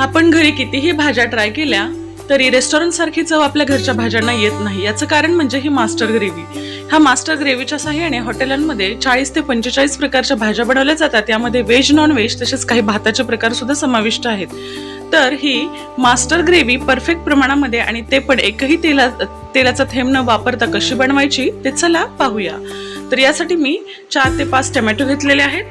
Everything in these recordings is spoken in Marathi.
आपण घरी कितीही भाज्या ट्राय केल्या तरी रेस्टॉरंट सारखी चव आपल्या घरच्या भाज्यांना येत नाही. याचं कारण म्हणजे ही मास्टर ग्रेव्ही ह्या मास्टर ग्रेव्हीच्या साह्याने हॉटेलांमध्ये चाळीस ते पंचेचाळीस प्रकारच्या भाज्या बनवल्या जातात. यामध्ये व्हेज नॉन व्हेज तसेच काही भाताचे प्रकार सुद्धा समाविष्ट आहेत. तर ही मास्टर ग्रेव्ही परफेक्ट प्रमाणामध्ये आणि ते पण एकही तेला तेलाचा थेंब न वापरता कशी बनवायची ते चला पाहूया. तर यासाठी मी चार ते पाच टमॅटो घेतलेले आहेत.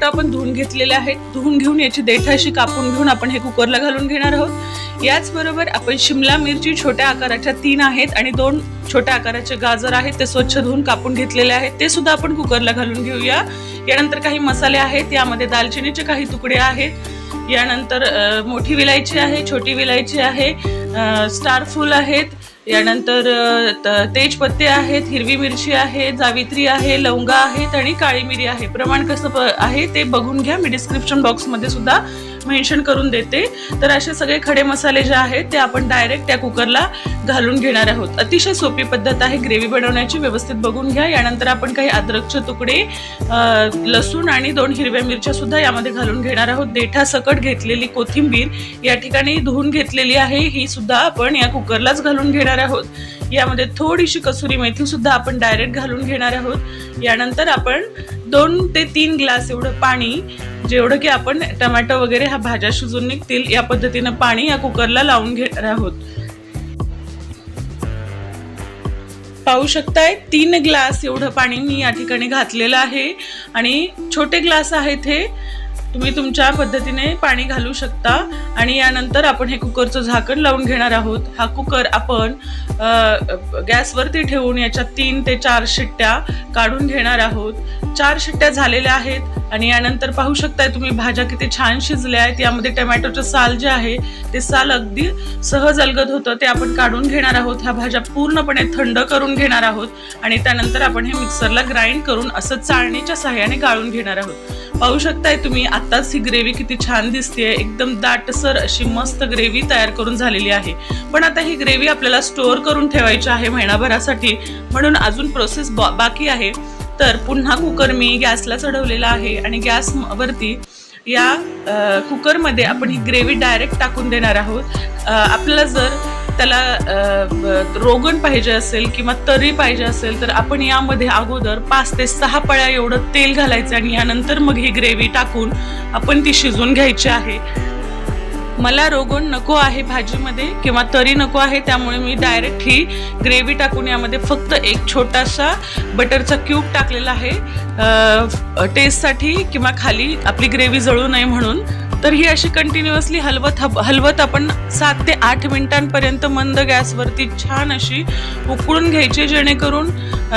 टमाटो आपण धुवून घेतलेले आहेत. धुवून घेऊन याची देठ अशी कापून घेऊन आपण हे कुकरला घालून घेणार आहोत. याचबरोबर आपण शिमला मिरची छोट्या आकाराच्या तीन आहेत आणि दोन छोट्या आकाराचे गाजर आहेत. ते स्वच्छ धुवून कापून घेतलेले आहेत. ते सुद्धा आपण कुकरला घालून घेऊया. यानंतर काही मसाले आहेत. यामध्ये दालचिनीचे काही तुकडे आहेत. यानंतर मोठी विलायची आहे छोटी विलायची आहे. अ, स्टार फूल आहेत. यानंतर तेजपत्ते आहेत हिरवी मिरची आहे जावित्री आहे लवंगा आहेत आणि काळी मिरी आहे. प्रमाण कसं आहे ते बघून घ्या. मी डिस्क्रिप्शन बॉक्समध्ये सुद्धा मेन्शन करून देते. तर असे सगळे खडे मसाले जे आहेत ते आपण डायरेक्ट त्या कुकरला घालून घेणार आहोत. अतिशय सोपी पद्धत आहे ग्रेव्ही बनवण्याची व्यवस्थित बघून घ्या. यानंतर आपण काही अद्रकचे तुकडे लसूण आणि दोन हिरव्या मिरच्या सुद्धा यामध्ये घालून घेणार आहोत. देठा सकट घेतलेली कोथिंबीर या ठिकाणी धुवून घेतलेली आहे. ही सुद्धा आपण या कुकरलाच घालून घेणार आहोत. यामध्ये थोडीशी कसुरी मेथी सुद्धा आपण डायरेक्ट घालून घेणार आहोत. यानंतर आपण दोन ते तीन ग्लास एवढं पाणी म्हणजे जेवढं की आपण टमॅटो वगैरे ह्या भाज्या शिजून निघतील या पद्धतीनं पाणी या कुकरला लावून घेणार आहोत. पाहू शकताय तीन ग्लास एवढं पाणी मी या ठिकाणी घातलेलं आहे. आणि छोटे ग्लास आहेत हे तुम्ही तुमच्या पद्धतीने पाणी घालू शकता आणि यानंतर आपण हे कुकरचं झाकण लावून घेणार आहोत. हा कुकर आपण गॅसवरती ठेवून याच्या तीन ते चार शिट्ट्या काढून घेणार आहोत. चार शिट्ट्या झालेल्या आहेत आणि यानंतर पाहू शकताय तुम्ही भाज्या किती छान शिजल्या आहेत. यामध्ये टमॅटोचं साल जे आहे ते साल अगदी सहज अलगद होतं. ते आपण काढून घेणार आहोत. ह्या भाज्या पूर्णपणे थंड करून घेणार आहोत आणि त्यानंतर आपण हे मिक्सरला ग्राइंड करून असं चाळणीच्या सहाय्याने गाळून घेणार आहोत. पाहू शकताय तुम्ही आताच ही ग्रेव्ही किती छान दिसते एकदम दाटसर अशी मस्त ग्रेव्ही तयार करून झालेली आहे. पण आता ही ग्रेव्ही आपल्याला स्टोअर करून ठेवायची आहे महिनाभरासाठी. म्हणून अजून प्रोसेस बाकी आहे. तर पुन्हा कुकर मी गॅसला चढवलेला आहे आणि गॅस वरती या कुकरमध्ये आपण ही ग्रेव्ही डायरेक्ट टाकून देणार आहोत. आपल्याला जर त्याला रोगण पाहिजे असेल किंवा तरी पाहिजे असेल तर आपण यामध्ये अगोदर पाच ते सहा पळ्या एवढं तेल घालायचं आणि यानंतर मग ही ग्रेव्ही टाकून आपण ती शिजवून घ्यायची आहे. मला रोगण नको आहे भाजीमध्ये किंवा तरी नको आहे त्यामुळे मी डायरेक्ट ही ग्रेव्ही टाकून यामध्ये फक्त एक छोटासा बटरचा क्यूब टाकलेला आहे. टेस्टसाठी किंवा खाली आपली ग्रेव्ही जळू नये म्हणून तर ही अशी कंटिन्युअसली हलवत हलवत आपण सात ते आठ मिनिटांपर्यंत मंद गॅसवरती छान अशी उकळून घ्यायची जेणेकरून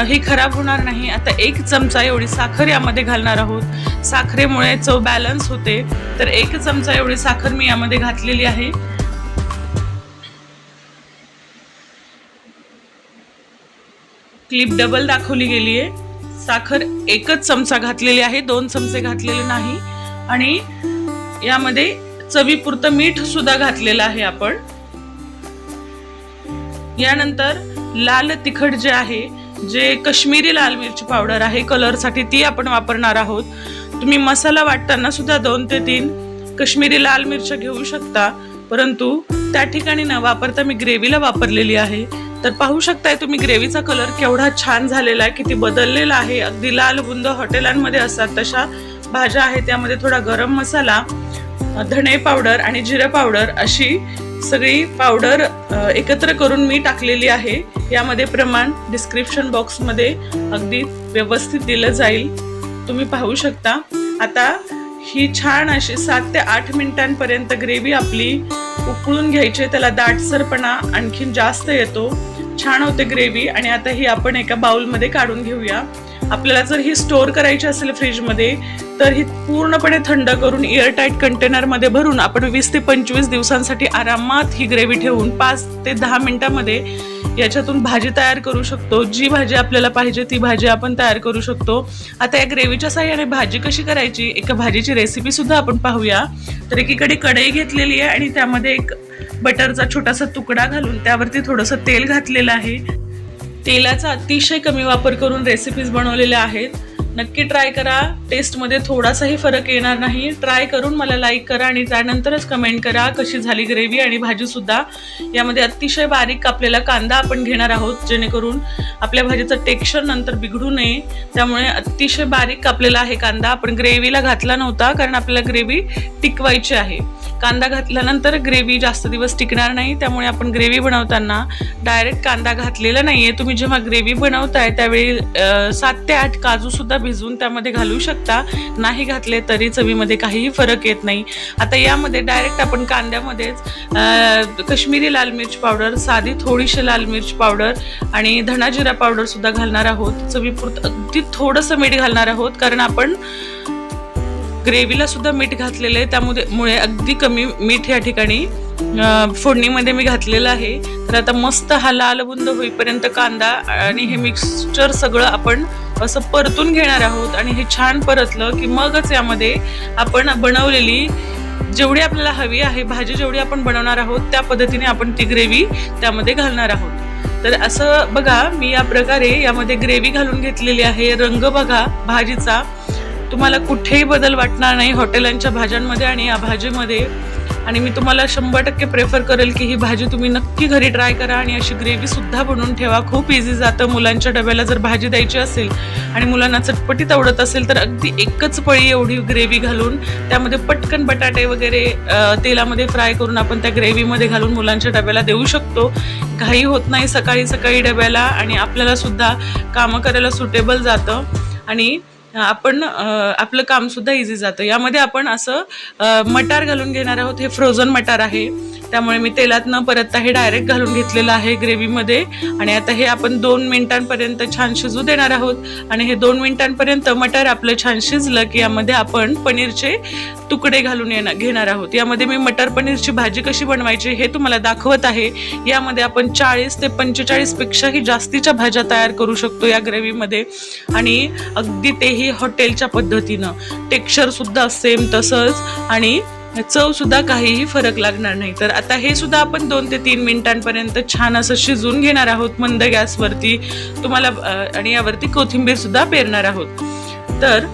ही खराब होणार नाही. आता एक चमचा एवढी साखर यामध्ये घालणार आहोत. साखरेमुळे चव बॅलन्स होते. तर एक चमचा एवढी साखर मी यामध्ये घातलेली आहे. क्लिप डबल दाखवली गेली आहे साखर एकच चमचा घातलेली आहे दोन चमचे घातलेले नाही. आणि यामध्ये चवीपुरतं मीठ सुद्धा घातलेलं आहे आपण. यानंतर लाल तिखट जे आहे जे कश्मीरी लाल मिरची पावडर आहे कलरसाठी ती आपण वापरणार आहोत. तुम्ही मसाला वाटताना सुद्धा दोन ते तीन कश्मीरी लाल मिरच्या घेऊ शकता. परंतु त्या ठिकाणी न वापरता मी ग्रेव्हीला वापरलेली आहे. तर पाहू शकताय तुम्ही ग्रेव्हीचा कलर केवढा छान झालेला आहे किती बदललेला आहे. अगदी लाल बुंद हॉटेलांमध्ये असतात तशा भाज्या आहेत. त्यामध्ये थोडा गरम मसाला धणे पावडर आणि जिरं पावडर अशी सगळी पावडर एकत्र करून मी टाकलेली आहे. यामध्ये प्रमाण डिस्क्रिप्शन बॉक्समध्ये अगदी व्यवस्थित दिलं जाईल. तुम्ही पाहू शकता. आता ही छान अशी सात ते आठ मिनिटांपर्यंत ग्रेव्ही आपली उकळून घ्यायची त्याला दाटसरपणा आणखीन जास्त येतो. छान होते ग्रेव्ही आणि आता ही आपण एका बाउलमध्ये काढून घेऊया. आपल्याला जर ही स्टोअर करायची असेल फ्रीजमध्ये तर ही पूर्णपणे थंड करून एअरटाईट कंटेनरमध्ये भरून आपण वीस ते पंचवीस दिवसांसाठी आरामात ही ग्रेव्ही ठेवून पाच ते दहा मिनिटामध्ये याच्यातून भाजी तयार करू शकतो. जी भाजी आपल्याला पाहिजे ती भाजी आपण तयार करू शकतो. आता या ग्रेव्हीच्या साह्याने भाजी कशी करायची एका भाजीची रेसिपी सुद्धा आपण पाहूया. तर एकीकडे कढई घेतलेली आहे आणि त्यामध्ये एक बटरचा छोटासा तुकडा घालून त्यावरती थोडंसं तेल घातलेलं आहे. तेलाचा अतिशय कमी वापर करून रेसिपीज बनवलेल्या आहेत. नक्की ट्राय करा. टेस्टमध्ये थोडासाही फरक येणार नाही. ट्राय करून मला लाईक करा आणि त्यानंतरच कमेंट करा कशी झाली ग्रेव्ही आणि भाजीसुद्धा यामध्ये अतिशय बारीक कापलेला कांदा आपण घेणार आहोत जेणेकरून आपल्या भाजीचं टेक्स्चर नंतर बिघडू नये. त्यामुळे अतिशय बारीक कापलेला आहे कांदा. आपण ग्रेव्हीला घातला नव्हता कारण आपल्याला ग्रेव्ही टिकवायची आहे. कांदा घातल्यानंतर ग्रेव्ही जास्त दिवस टिकणार नाही त्यामुळे आपण ग्रेव्ही बनवताना डायरेक्ट कांदा घातलेला नाही आहे तुम्ही जेव्हा ग्रेव्ही बनवताय त्यावेळी सात ते आठ काजूसुद्धा भिजवून त्यामध्ये घालू शकता. नाही घातले तरी चवीमध्ये काहीही फरक येत नाही. आता यामध्ये डायरेक्ट आपण कांद्यामध्येच कश्मीरी लाल मिरची पावडर साधी थोडीशी लाल मिरची पावडर आणि धणाजिरा पावडरसुद्धा घालणार आहोत. चवीपुरतं अगदी थोडंसं मीठ घालणार आहोत कारण आपण ग्रेव्हीला सुद्धा मीठ घातलेलं आहे. त्यामुळे मुळे अगदी कमी मीठ या ठिकाणी फोडणीमध्ये मी घातलेलं आहे. तर आता मस्त हा लाल बुंद होईपर्यंत कांदा आणि हे मिक्सचर सगळं आपण असं परतून घेणार आहोत. आणि हे छान परतलं की मगच यामध्ये आपण बनवलेली जेवढी आपल्याला हवी आहे भाजी जेवढी आपण बनवणार आहोत त्या पद्धतीने आपण ती ग्रेव्ही त्यामध्ये घालणार आहोत. तर असं बघा मी या प्रकारे यामध्ये ग्रेव्ही घालून घेतलेली आहे. रंग बघा भाजीचा. तुम्हाला कुठेही बदल वाटणार नाही हॉटेलांच्या भाज्यांमध्ये आणि या भाजीमध्ये. आणि मी तुम्हाला शंभर टक्के प्रेफर करेल की ही भाजी तुम्ही नक्की घरी ट्राय करा आणि अशी ग्रेव्हीसुद्धा बनवून ठेवा. खूप इझी जातं मुलांच्या डब्याला जर भाजी द्यायची असेल आणि मुलांना चटपटीत आवडत असेल तर अगदी एकच पळी एवढी ग्रेव्ही घालून त्यामध्ये पटकन बटाटे वगैरे तेलामध्ये फ्राय करून आपण त्या ग्रेव्हीमध्ये घालून मुलांच्या डब्याला देऊ शकतो. घाई होत नाही सकाळी सकाळी डब्याला आणि आपल्यालासुद्धा कामं करायला सुटेबल जातं. आणि आपण आपलं काम सुद्धा इझी जातं. यामध्ये आपण असं मटार घालून घेणार आहोत. हे फ्रोझन मटार आहे. त्यामुळे मी तेलात न परतता हे डायरेक्ट घालून घेतलेलं आहे ग्रेव्हीमध्ये. आणि आता हे आपण दोन मिनिटांपर्यंत छान शिजू देणार आहोत. आणि हे दोन मिनिटांपर्यंत मटार आपलं छान शिजलं की यामध्ये आपण पनीरचे तुकडे घालून येणार घेणार आहोत. यामध्ये मी मटर पनीरची भाजी कशी बनवायची हे तुम्हाला दाखवत आहे. यामध्ये आपण चाळीस ते पंचेचाळीसपेक्षाही जास्तीच्या भाज्या तयार करू शकतो या ग्रेव्हीमध्ये. आणि अगदी तेही हॉटेलच्या पद्धतीनं. टेक्स्चरसुद्धा सेम तसंच. आणि चव सुद्धा काहीही फरक लागणार नाही. तर आता हे सुद्धा आपण दोन ते तीन मिनिटांपर्यंत छान असं शिजवून घेणार आहोत मंद गॅसवरती. तुम्हाला आणि यावरती कोथिंबीर सुद्धा पेरणार आहोत. तर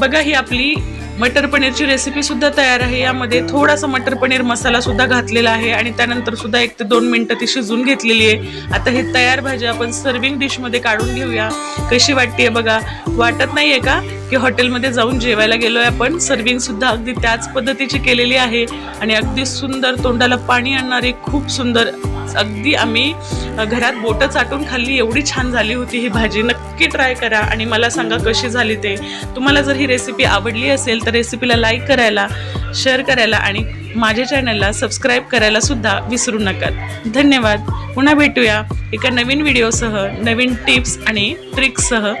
बघा ही आपली मटर पनीरची रेसिपी सुद्धा तयार आहे. यामध्ये थोडासा मटर पनीर मसाला सुद्धा घातलेला आहे आणि त्यानंतर सुद्धा एक ते दोन मिनिटं ती शिजून घेतलेली आहे. आता हे तयार भाजी आपण सर्विंग डिशमध्ये काढून घेऊया. कशी वाटते बघा? वाटत नाहीये का? की हॉटेलमध्ये जाऊन जेवायला गेलोय आपण? सर्विंग सुद्धा अगदी त्याच पद्धतीची केलेली आहे. आणि अगदी सुंदर तोंडाला पाणी आणणारी खूप सुंदर अगदी आम्ही घरात बोटं चाटून खाल्ली एवढी छान झाली होती ही भाजी. नक्की ट्राय करा आणि मला सांगा कशी झाली ते. तुम्हाला जर ही रेसिपी आवडली असेल तर रेसिपीला लाईक करायला शेअर करायला आणि माझ्या चॅनलला सबस्क्राईब करायला सुद्धा विसरू नका. धन्यवाद. पुन्हा भेटूया एका नवीन व्हिडिओसह नवीन टिप्स आणि ट्रिक्ससह